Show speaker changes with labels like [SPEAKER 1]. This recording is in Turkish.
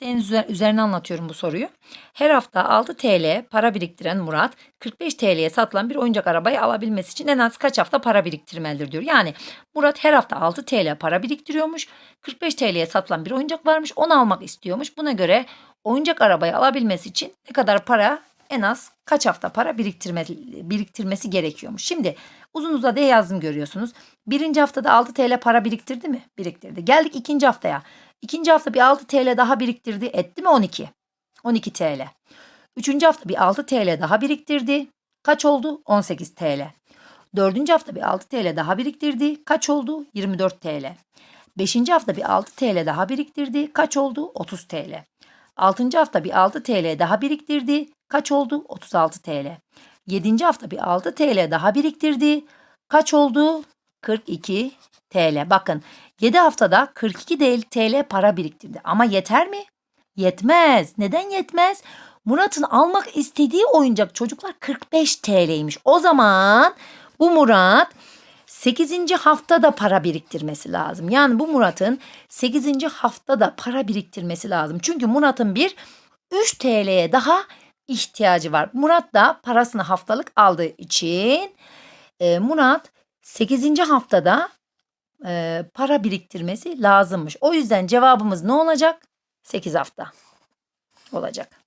[SPEAKER 1] En üzer- üzerine anlatıyorum bu soruyu. Her hafta 6 TL para biriktiren Murat 45 TL'ye satılan bir oyuncak arabayı alabilmesi için en az kaç hafta para biriktirmelidir diyor. Yani Murat her hafta 6 TL para biriktiriyormuş. 45 TL'ye satılan bir oyuncak varmış. Onu almak istiyormuş. Buna göre oyuncak arabayı alabilmesi için ne kadar para en az kaç hafta para biriktirmesi, biriktirmesi gerekiyormuş. Şimdi uzun uzadıya yazdım görüyorsunuz. Birinci haftada 6 TL para biriktirdi mi? Biriktirdi. Geldik ikinci haftaya. İkinci hafta bir 6 TL daha biriktirdi. Etti mi 12? 12 TL. Üçüncü hafta bir 6 TL daha biriktirdi. Kaç oldu? 18 TL. Dördüncü hafta bir 6 TL daha biriktirdi. Kaç oldu? 24 TL. Beşinci hafta bir 6 TL daha biriktirdi. Kaç oldu? 30 TL. Altıncı hafta bir 6 TL daha biriktirdi. Kaç oldu? 36 TL. Yedinci hafta bir 6 TL daha biriktirdi. Kaç oldu? 42 TL. Bakın 7 haftada 42 değil TL para biriktirdi. Ama yeter mi? Yetmez. Neden yetmez? Murat'ın almak istediği oyuncak çocuklar 45 TL'ymiş. O zaman bu Murat 8. haftada para biriktirmesi lazım. Yani bu Murat'ın 8. haftada para biriktirmesi lazım. Çünkü Murat'ın bir 3 TL'ye daha ihtiyacı var. Murat da parasını haftalık aldığı için e, Murat 8. haftada e, para biriktirmesi lazımmış. O yüzden cevabımız ne olacak? 8 hafta olacak.